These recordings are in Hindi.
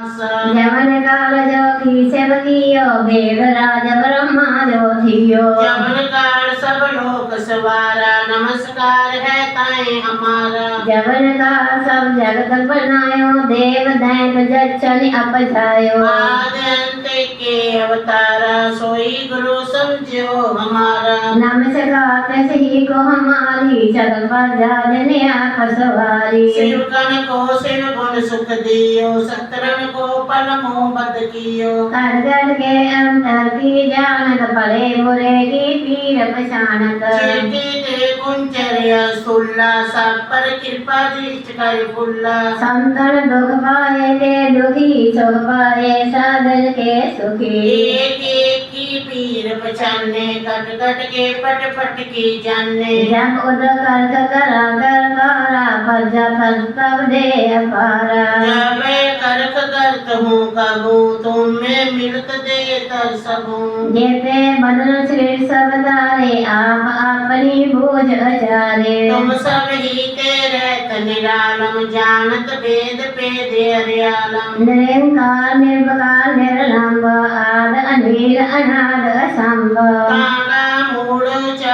जवन काल जो खीसे बगियो भेद राज ब्रह्मा जो थियो जवन काल सब लोक सवारा नमस्कार है ताए हमारा। जवन काल सब जगत बनायो देव दैत जचन अपछायो आदंत के तही को हमारी जगन बजाजन आख सवारी शिवगण को शिव गुण सुख दियो सतरन को पल मोहब्बत कियो कर कर के अंतर की जानत परे बुरे की पीर पहचानत चेती ते कुंचरिया सुल्ला सब पर कृपा दृष्ट कर फुल्ला संतर दुख पाए ते दुखी सुख पाए साधन के सुखी एक एक पीर बचाने कट कट के पट पट के जाने। जब उद कर करा कर मारा फर्जा फर तब दे अपारा। जब मैं करत करत हूँ कबू तुम में मिलत दे तर सकूँ जेते बदन श्री सब तारे आप अपनी बूझ अचारे तुम सब ही तेरे निरालम जानत भेद भेद हरियालम। निरंकार निर्विकार निर्लंब आद अनिल अनाद असंभ।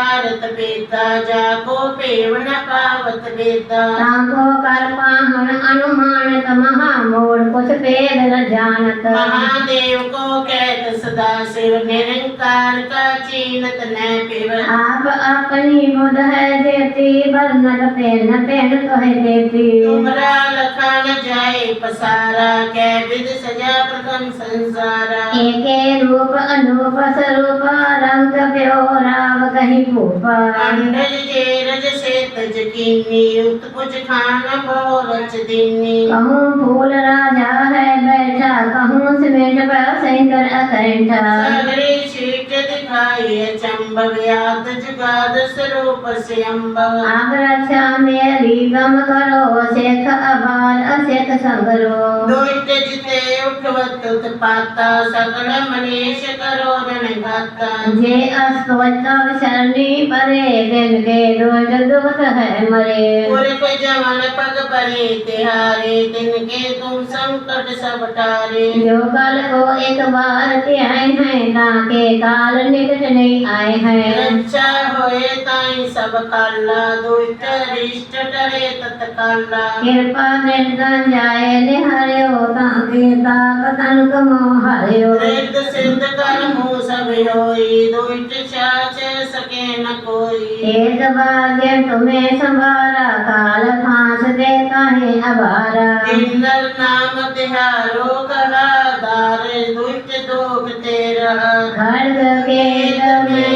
काला मूल चारत बेता जाको पेवण पावत बेता। तांको कर पाहन अनुमानत महामूढ़ कुछ भेद न जानत। महादेव को कहत सदा शिव निरंकार का चीनत न पिव। आप अपनी बुध है जेती वर्णत पेन पेन कहे देती। तुमरा लखन जाए पसारा कै विद सजा प्रथम संसारा। एके रूप अनूप स्वरूप रंग प्यो राव कहीं भूप अंडज जे रज से तज कीनी उत्पुज खान बोरच दीनी। कहूँ फूल राजा है बैठा कहूँ सिमेंट पर शंकर अकंठा। सगरे शीट दिखाई चंबव याद जुगाद स्वरूप से अम्बव आप रक्षा मेरी गम करो शेख अबाल अशेख संगरो। दुष्ट जिते उठवत सकल मनीष करो रण जे अस्वत शरणी परे दिन के रोज दुख है मरे पूरे पुरख जवन पग परे तिहारे तिनके तुम संकट सब टारे। जो कल को एक बार के आए हैं ताके काल निकट नहीं आए हैं। रक्षा होए सब काला दुष्ट रिष्ट डरे तत्काला कृपा निर्धन जाए निहरियो ताके ताक तनक मोह हरियो रिद्ध सिद्ध कर्मो सब होई दुष्ट चाच सके न कोई। एक भाग्य तुम्हें संभारा काल फांस देता है अबारा किन्नर नाम तिहारो कहा दार दुष्ट दोग तेरा खड्ग के में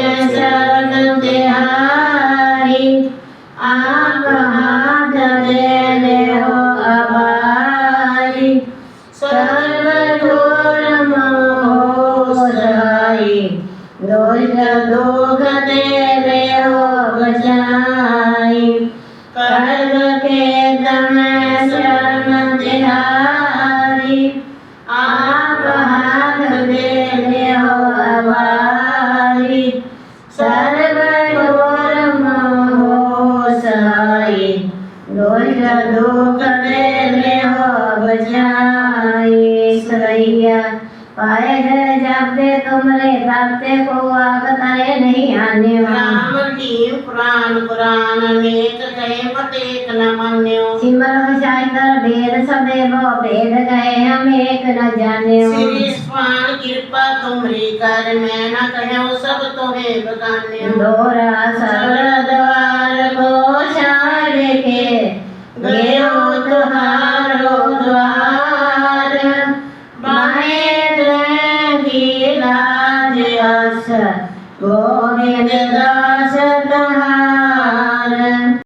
बचाई सरैया पाए तुमरे को आग तरे नहीं आने वाला राम नीम पुराण पुराण अनेक कहे मतेक न मन्यो सिमर कर भेद सबे वो भेद गए हम एक न जाने श्री स्वान कृपा तुमरी कर मैं न कहो सब तुम्हें बगान्यो दोरा सरल गोविंद दास